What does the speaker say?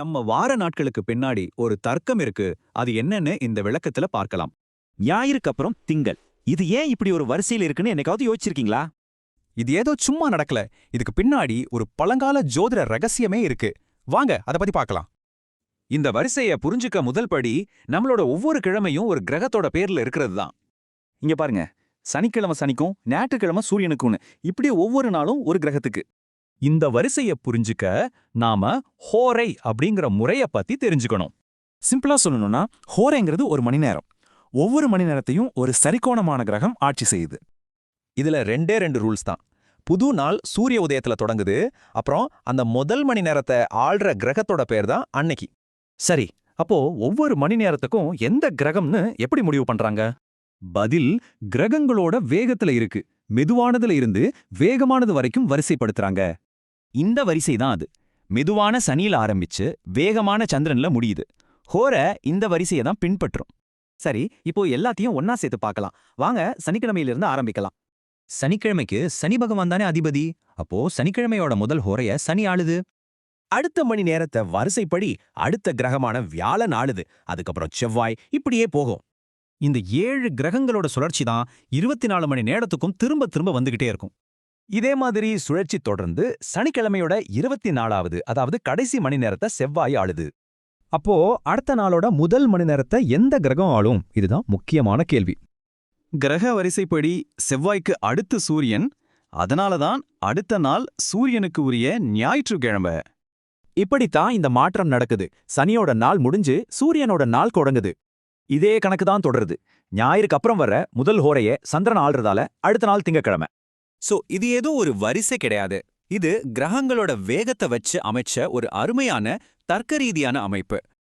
நம்ம வார நாட்களுக்கு பின்னாடி ஒரு தர்க்கம் இருக்கு. அது என்னன்னு இந்த விளக்கத்துல பார்க்கலாம். ஞாயிறுக்கு அப்புறம் திங்கள். இது ஏன் இப்படி ஒரு வரிசையில் இருக்குன்னு என்னைக்காவது யோசிச்சிருக்கீங்களா? இது ஏதோ சும்மா நடக்கல. இதுக்கு பின்னாடி ஒரு பழங்கால ஜோதிட ரகசியமே இருக்கு. வாங்க அத பத்தி பார்க்கலாம். இந்த வரிசைய புரிஞ்சுக்க முதல் படி நம்மளோட ஒவ்வொரு கிழமையும் ஒரு கிரகத்தோட பேர்ல இருக்கிறது தான். இங்க பாருங்க. சனிக்கிழமை சனிக்கும் ஞாயிற்றுக்கிழமை சூரியனுக்கும்னு. இப்படி ஒவ்வொரு நாளும் ஒரு கிரகத்துக்கு. இந்த வரிசைய புரிஞ்சுக்க நாம ஹோரை அப்படிங்கிற முறைய பத்தி தெரிஞ்சுக்கணும். சிம்பிளா சொல்லணும்னா ஹோரைங்கிறது ஒரு மணி நேரம். ஒவ்வொரு மணி நேரத்தையும் ஒரு சரிக்கோணமான கிரகம் ஆட்சி செய்யுது. இதுல ரெண்டே ரெண்டு ரூல்ஸ் தான். புது நாள் சூரிய உதயத்துல தொடங்குது. அப்புறம் அந்த முதல் மணி நேரத்தை ஆள்ற கிரகத்தோட பேர் தான் அன்னைக்கு. சரி அப்போ ஒவ்வொரு மணி நேரத்துக்கும் எந்த கிரகம்னு எப்படி முடிவு பண்றாங்க? பதில் கிரகங்களோட வேகத்துல இருக்கு. மெதுவானதுல இருந்து வேகமானது வரைக்கும் வரிசைப்படுத்துறாங்க. இந்த வரிசை தான் அது. மெதுவான சனியில ஆரம்பிச்சு வேகமான சந்திரன்ல முடியுது. ஹோர இந்த வரிசையை தான் பின்பற்றும். சரி இப்போ எல்லாத்தையும் ஒன்னா சேர்த்து பார்க்கலாம். வாங்க சனிக்கிழமையிலிருந்து ஆரம்பிக்கலாம். சனிக்கிழமைக்கு சனி பகவான் தானே அதிபதி? அப்போ சனிக்கிழமையோட முதல் ஹோரைய சனி ஆளுது. அடுத்த மணி நேரத்தை வரிசைப்படி அடுத்த கிரகமான வியாழன் ஆளுது. அதுக்கப்புறம் செவ்வாய் இப்படியே போகும். இந்த ஏழு கிரகங்களோட சுழற்சி தான் இருபத்தி நாலு மணி நேரத்துக்கும் திரும்ப திரும்ப வந்துகிட்டே இருக்கும். இதே மாதிரி சுழற்சி தொடர்ந்து சனிக்கிழமையோட இருபத்தி நாலாவது அதாவது கடைசி மணி நேரத்தை செவ்வாய் ஆளுது. அப்போ அடுத்த நாளோட முதல் மணி நேரத்தை எந்த கிரகம் ஆளும்? இதுதான் முக்கியமான கேள்வி. கிரக வரிசைப்படி செவ்வாய்க்கு அடுத்து சூரியன் அதனால தான் அடுத்த நாள் சூரியனுக்கு உரிய ஞாயிற்றுக்கிழமை. இப்படித்தான் இந்த மாற்றம் நடக்குது. சனியோட நாள் முடிஞ்சு சூரியனோட நாள் தொடங்குது. இதே கணக்கு தான் தொடருது. ஞாயிறுக்கு அப்புறம் வர முதல் ஹோரைய சந்திரன் ஆள்றதால அடுத்த நாள் திங்கக்கிழமை. சோ இது ஏதோ ஒரு வரிசை கிடையாது. இது கிரகங்களோட வேகத்தை வச்சு அமைச்ச ஒரு அருமையான தர்க்க ரீதியான அமைப்பு.